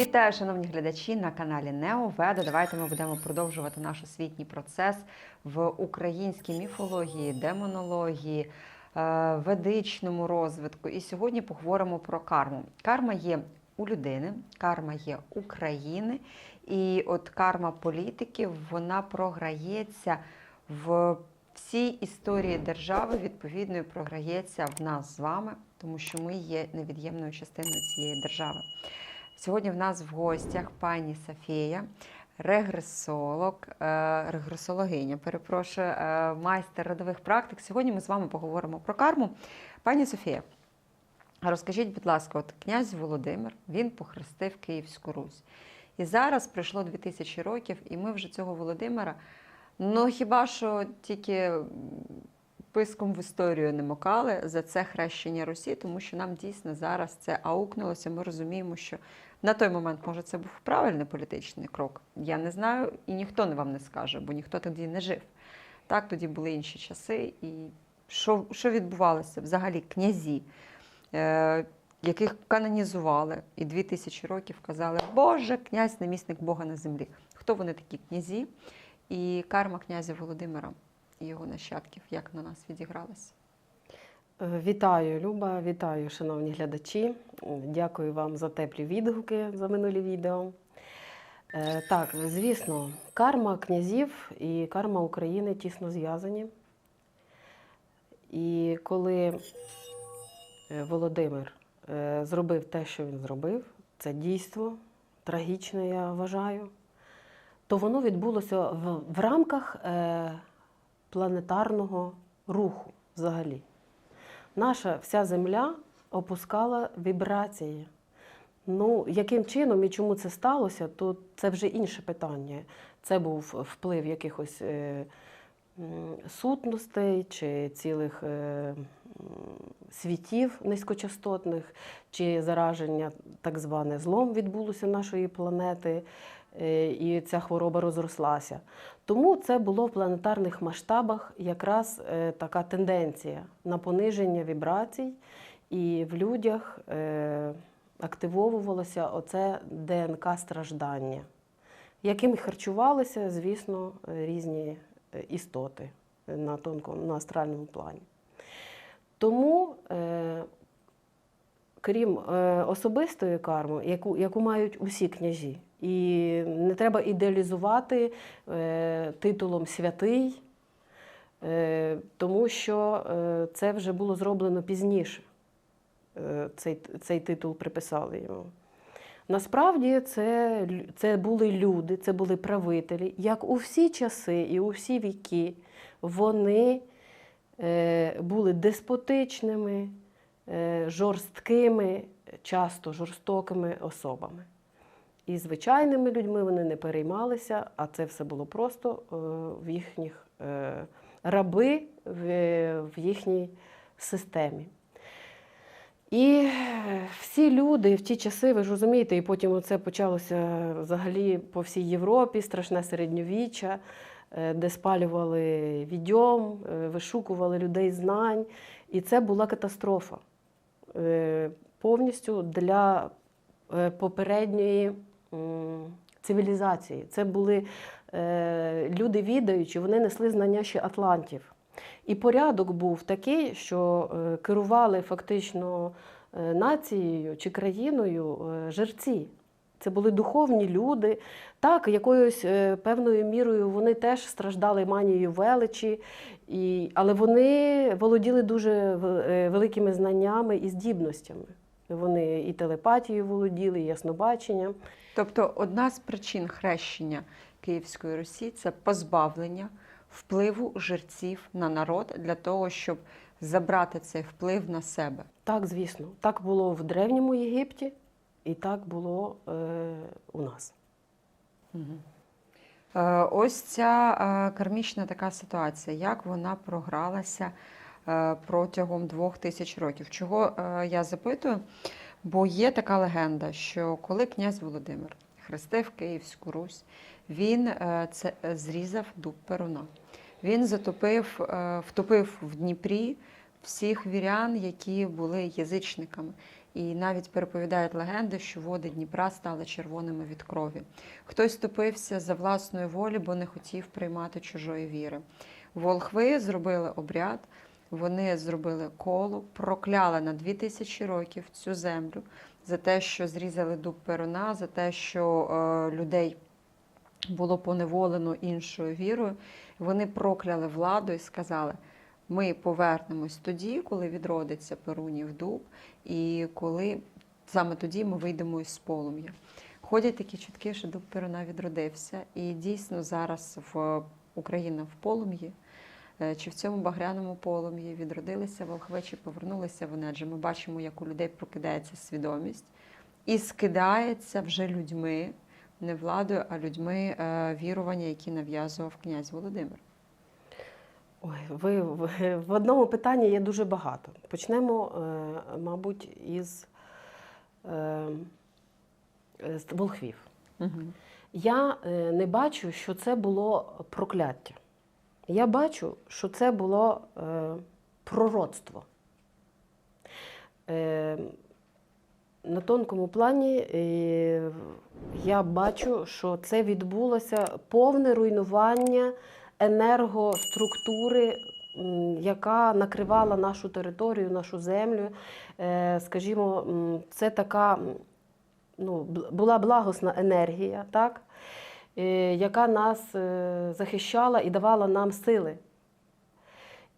Вітаю, шановні глядачі на каналі Неоведа. Давайте ми будемо продовжувати наш освітній процес в українській міфології, демонології, е, ведичному розвитку. І сьогодні поговоримо про карму. Карма є у людини, карма є України, і от карма політиків вона програється в всій історії держави, відповідно, програється в нас з вами, тому що ми є невід'ємною частиною цієї держави. Сьогодні в нас в гостях пані Софія, регресолог, е, регресологиня, перепрошую, е, майстер родових практик. Сьогодні ми з вами поговоримо про карму. Пані Софія, розкажіть, будь ласка, от князь Володимир він похрестив Київську Русь. І зараз пройшло 2000 років, і ми вже цього Володимира, ну хіба що тільки писком в історію не мокали за це хрещення Русі, тому що нам дійсно зараз це аукнулося. Ми розуміємо, що на той момент, може, це був правильний політичний крок. Я не знаю, і ніхто не вам не скаже, бо ніхто тоді не жив. Так, тоді були інші часи. І що, що відбувалося? Взагалі, князі, е, яких канонізували, і дві тисячі років казали, Боже, князь, намісник Бога на землі. Хто вони такі князі? І карма князя Володимира і його нащадків, як на нас відігралася? Е, Вітаю, Люба, вітаю, шановні глядачі. Дякую вам за теплі відгуки за минулі відео. Е, Так, звісно, карма князів і карма України тісно зв'язані. І коли е, Володимир зробив те, що він зробив, це дійство трагічне, я вважаю, то воно відбулося в, в рамках планетарного руху взагалі. Наша вся земля опускала вібрації. Ну, яким чином і чому це сталося, то це вже інше питання. Це був вплив якихось е, сутностей чи цілих е, світів низькочастотних, чи зараження так зване злом відбулося нашої планети, е, і ця хвороба розрослася. Тому це було в планетарних масштабах якраз е, така тенденція на пониження вібрацій, і в людях е, активовувалося оце ДНК страждання, яким харчувалися, звісно, різні е, істоти на тонкому, на астральному плані. Тому, крім особистої карми, яку, яку мають усі княжі, і не треба ідеалізувати е, титулом святий, е, тому що е, це вже було зроблено пізніше. Цей, цей титул приписали йому. Насправді це, це були люди, це були правителі, як у всі часи і у всі віки, вони е, були деспотичними, е, жорсткими, часто жорстокими особами. І звичайними людьми вони не переймалися, а це все було просто е, в їхніх е, раби в, в їхній системі. І всі люди в ті часи, ви ж розумієте, і потім це почалося взагалі по всій Європі, страшне середньовіччя, е, де спалювали відьом, е, вишукували людей знань. І це була катастрофа е, повністю для е, попередньої цивілізації. Це були е, люди відаючі, вони несли знання ще атлантів. І порядок був такий, що е, керували фактично е, нацією чи країною жерці. Це були духовні люди. Так, якоюсь певною мірою вони теж страждали манією величі, і, але вони володіли дуже великими знаннями і здібностями. Вони і телепатією володіли, і яснобаченням. Тобто, одна з причин хрещення Київської Русі це позбавлення впливу жерців на народ для того, щоб забрати цей вплив на себе. Так, звісно, так було в Древньому Єгипті, і так було е, у нас. Е, Ось ця е, кармічна така ситуація, як вона програлася е, протягом двох тисяч років. Чого е, я запитую? Бо є така легенда, що коли князь Володимир хрестив Київську Русь, він е, це е, зрізав дуб Перуна. Він затопив, е, втопив в Дніпрі всіх вірян, які були язичниками. І навіть переповідають легенди, що води Дніпра стали червоними від крові. Хтось ступився за власної волі, бо не хотів приймати чужої віри. Волхви зробили обряд, вони зробили коло, прокляли на 2000 років цю землю за те, що зрізали дуб перуна, за те, що е, людей було поневолено іншою вірою. Вони прокляли владу і сказали: ми повернемось тоді, коли відродиться Перунів дуб, і коли саме тоді ми вийдемо із полум'я. Ходять такі чутки, що дуб Перуна відродився, і дійсно зараз в Україна в полум'ї. Е, Чи в цьому багряному полум'ї відродилися волхви, чи повернулися вони? Адже ми бачимо, як у людей прокидається свідомість і скидається вже людьми, не владою, а людьми е, вірування, які нав'язував князь Володимир. Ой, ви, в одному питанні є дуже багато. Почнемо, е, мабуть, із волхвів. Угу. Я не бачу, що це було прокляття. Я бачу, що це було е, пророцтво. Е, на тонкому плані е, я бачу, що це відбулося повне руйнування енергоструктури, яка накривала нашу територію, нашу землю. Е, Скажімо, це така ну, була благосна енергія, так? Е, яка нас е, захищала і давала нам сили.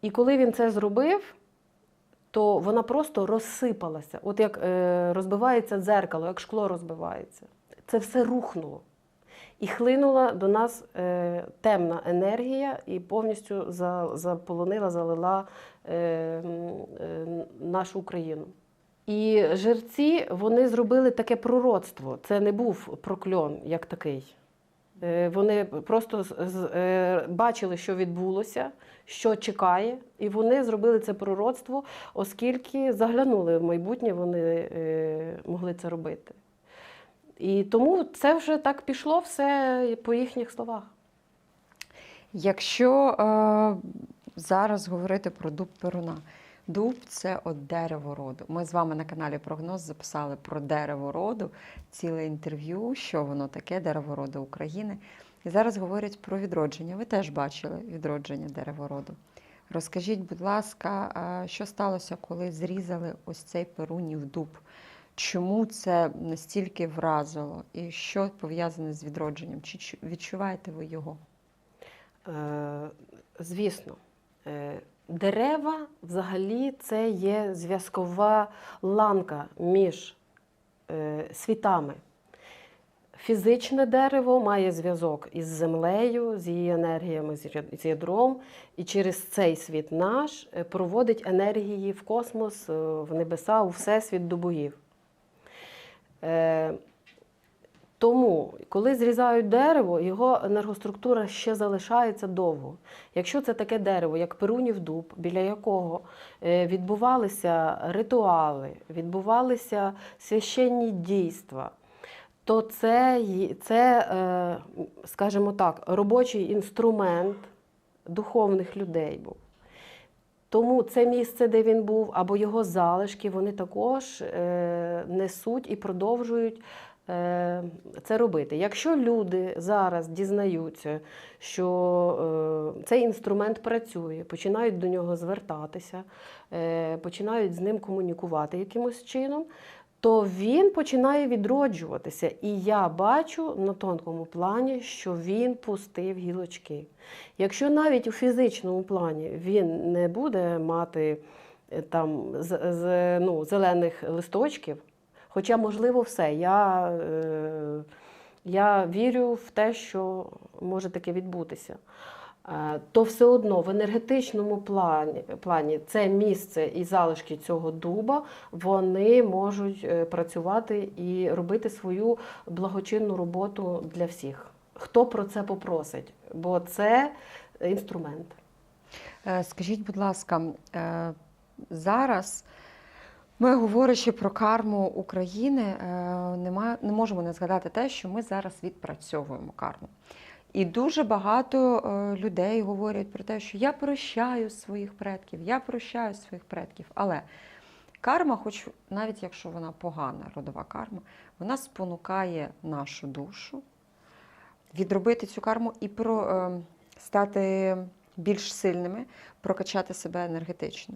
І коли він це зробив, то вона просто розсипалася. От як е, розбивається дзеркало, як шкло розбивається. Це все рухнуло. І хлинула до нас е, темна енергія і повністю за, заполонила, залила е, е, нашу Україну. І жерці вони зробили таке пророцтво. Це не був прокльон як такий. Е, Вони просто е, бачили, що відбулося, що чекає, і вони зробили це пророцтво, оскільки заглянули в майбутнє, вони е, могли це робити. І тому це вже так пішло все по їхніх словах. Якщо е, зараз говорити про дуб перуна, дуб це от дерево роду. Ми з вами на каналі Прогноз записали про дерево роду, ціле інтерв'ю, що воно таке, дерево роду України. І зараз говорять про відродження. Ви теж бачили відродження дерева роду. Розкажіть, будь ласка, що сталося, коли зрізали ось цей перунів дуб? Чому це настільки вразило? І що пов'язане з відродженням? Чи відчуваєте ви його? Е, Звісно, е, дерева взагалі це є зв'язкова ланка між е, світами. Фізичне дерево має зв'язок із землею, з її енергіями, з ядром, і через цей світ наш е, проводить енергії в космос, е, в небеса, у всесвіт до богів. Тому, коли зрізають дерево, його енергоструктура ще залишається довго. Якщо це таке дерево, як перунів дуб, біля якого е, відбувалися ритуали, відбувалися священні дійства, то це, це е, скажімо так, робочий інструмент духовних людей був. Тому це місце, де він був, або його залишки, вони також е, несуть і продовжують це робити. Якщо люди зараз дізнаються, що е, цей інструмент працює, починають до нього звертатися, е, починають з ним комунікувати якимось чином, то він починає відроджуватися. І я бачу на тонкому плані, що він пустив гілочки. Якщо навіть у фізичному плані він не буде мати е, там з, з, ну, зелених листочків, хоча, можливо, все, я, е, я вірю в те, що може таке відбутися. Е, То все одно в енергетичному плані, плані це місце і залишки цього дуба вони можуть е, працювати і робити свою благочинну роботу для всіх. Хто про це попросить? Бо це інструмент. Скажіть, будь ласка, зараз ми, говорячи про карму України, е, не, можемо не згадати те, що ми зараз відпрацьовуємо карму. І дуже багато е, людей говорять про те, що я прощаю своїх предків, я прощаю своїх предків. Але Карма, хоч навіть якщо вона погана, родова карма, вона спонукає нашу душу відробити цю карму і про, е, стати більш сильними, прокачати себе енергетично.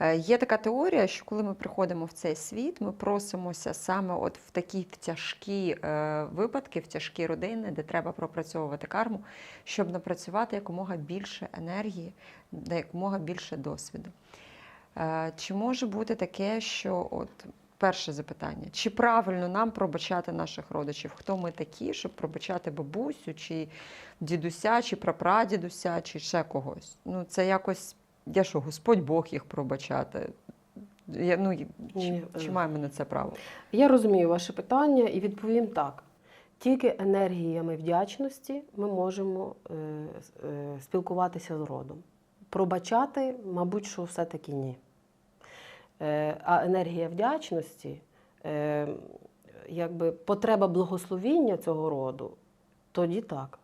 Е, Є така теорія, що коли ми приходимо в цей світ, ми просимося саме от в такі тяжкі е, випадки, в тяжкі родини, де треба пропрацьовувати карму, щоб напрацювати якомога більше енергії, якомога більше досвіду. Е, Чи може бути таке, що от перше запитання: чи правильно нам пробачати наших родичів? Хто ми такі, щоб пробачати бабусю, чи дідуся, чи прапрадідуся, чи ще когось? Ну, це якось, я що, Господь Бог їх пробачати? Я, ну, чи, Ні, чи е. маємо на це право? Я розумію ваше питання і відповім так. Тільки енергіями вдячності ми можемо е, е, спілкуватися з родом. Пробачати, мабуть, що все-таки ні. Е, а енергія вдячності, е, якби потреба благословіння цього роду, тоді так.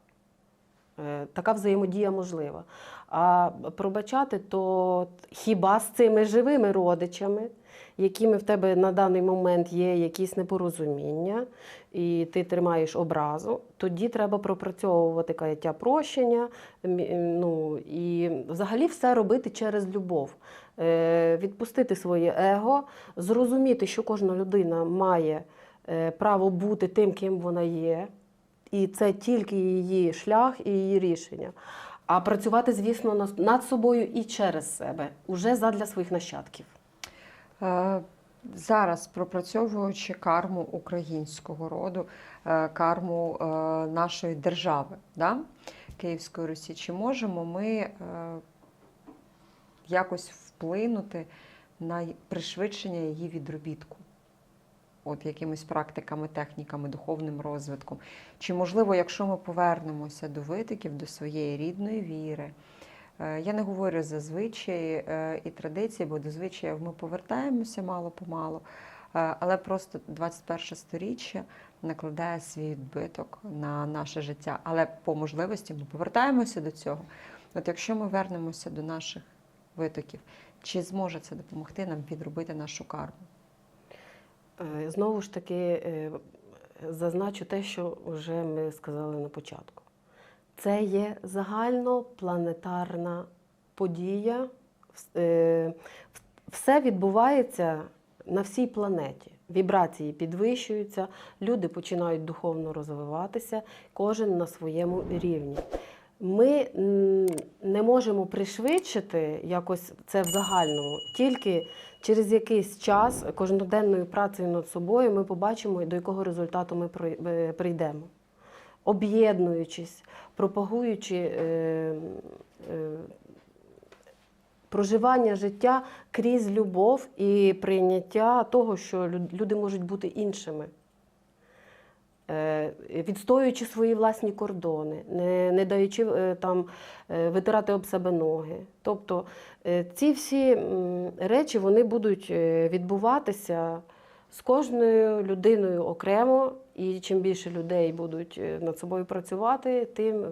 Е, Така взаємодія можлива. А пробачати, то хіба з цими живими родичами, якими в тебе на даний момент є якісь непорозуміння, і ти тримаєш образу, тоді треба пропрацьовувати каяття прощення, ну, і взагалі все робити через любов. Е, Відпустити своє его, зрозуміти, що кожна людина має е, право бути тим, ким вона є, і це тільки її шлях і її рішення. А працювати, звісно, над- собою і через себе, уже задля своїх нащадків. Е, Зараз пропрацьовуючи карму українського роду, е, карму е, нашої держави, да? Київської Русі, чи можемо ми якось вплинути на пришвидшення її відробітку? От якимись практиками, техніками, духовним розвитком. Чи можливо, якщо ми повернемося до витоків, до своєї рідної віри, Е, Я не говорю за звичаї е, і традиції, бо до звичаїв ми повертаємося мало-помалу, Е, але просто 21 сторіччя накладає свій відбиток на наше життя. Але по можливості ми повертаємося до цього. От якщо ми вернемося до наших витоків, чи зможе це допомогти нам відробити нашу карму? Е, Знову ж таки, е, зазначу те, що вже ми сказали на початку. Це є загальнопланетарна подія. Е, Все відбувається на всій планеті. Вібрації підвищуються, люди починають духовно розвиватися, кожен на своєму рівні. Ми не можемо пришвидшити якось це в загальному, тільки через якийсь час кожноденною працею над собою ми побачимо, до якого результату ми е, прийдемо. Об'єднуючись, пропагуючи е, е, проживання життя крізь любов і прийняття того, що люди можуть бути іншими. Е, Відстоюючи свої власні кордони, не, не даючи е, там е, витирати об себе ноги. Тобто ці всі речі вони будуть відбуватися з кожною людиною окремо, і чим більше людей будуть над собою працювати, тим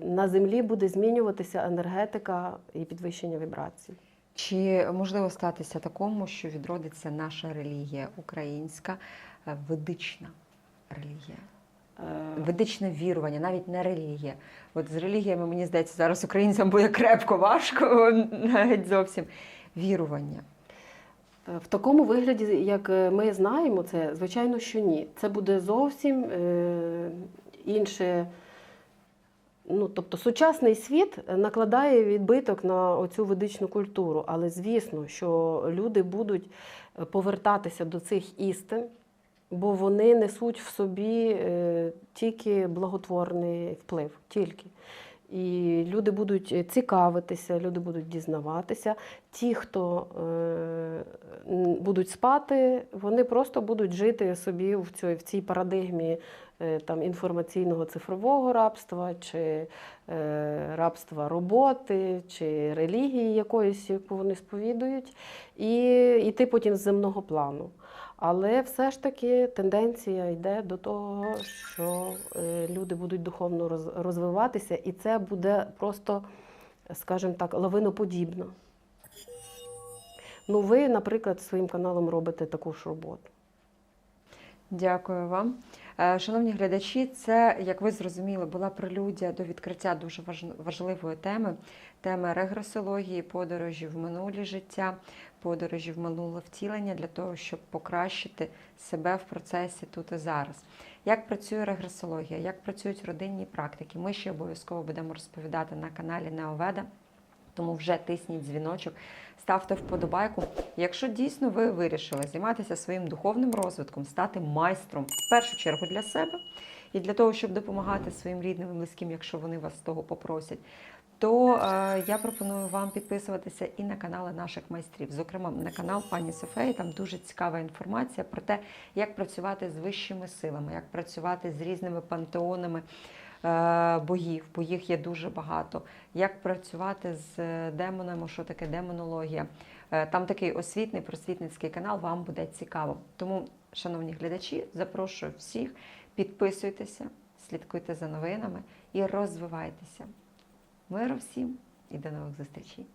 на землі буде змінюватися енергетика і підвищення вібрацій. Чи можливо статися такому, що відродиться наша релігія українська, ведична релігія? Е, Ведичне вірування, навіть не релігія. От з релігіями, мені здається, зараз українцям буде крепко важко, навіть зовсім вірування. В такому вигляді, як е, ми знаємо, це звичайно, що ні. Це буде зовсім е, інше. Ну, тобто сучасний світ накладає відбиток на оцю ведичну культуру, але звісно, що люди будуть е, повертатися до цих істин, бо вони несуть в собі е, тільки благотворний вплив, тільки. І люди будуть цікавитися, люди будуть дізнаватися. Ті, хто е, будуть спати, вони просто будуть жити собі в цій, в цій парадигмі там, інформаційного цифрового рабства, чи е, рабства роботи, чи релігії якоїсь, яку вони сповідують, і йти потім з земного плану. Але все ж таки тенденція йде до того, що е, люди будуть духовно роз- розвиватися, і це буде просто, скажімо так, лавиноподібно. Ну, ви, наприклад, своїм каналом робите таку ж роботу. Дякую вам. Е, Шановні глядачі, це, як ви зрозуміли, була прелюдія до відкриття дуже важливої теми теми регресології, подорожі в минулі життя, подорожі в минуле втілення для того, щоб покращити себе в процесі тут і зараз. Як працює регресологія, як працюють родинні практики, ми ще обов'язково будемо розповідати на каналі Неоведа. Тому вже тисніть дзвіночок, ставте вподобайку. Якщо дійсно ви вирішили займатися своїм духовним розвитком, стати майстром в першу чергу для себе і для того, щоб допомагати своїм рідним і близьким, якщо вони вас того попросять, то е, я пропоную вам підписуватися і на канали наших майстрів, зокрема на канал пані Софеї. Там дуже цікава інформація про те, як працювати з вищими силами, як працювати з різними пантеонами е, богів, бо їх є дуже багато. Як працювати з е, демонами, що таке демонологія. Е, Там такий освітний просвітницький канал, вам буде цікаво. Тому, шановні глядачі, запрошую всіх, підписуйтеся, слідкуйте за новинами і розвивайтеся. Миру всім і до нових зустрічей!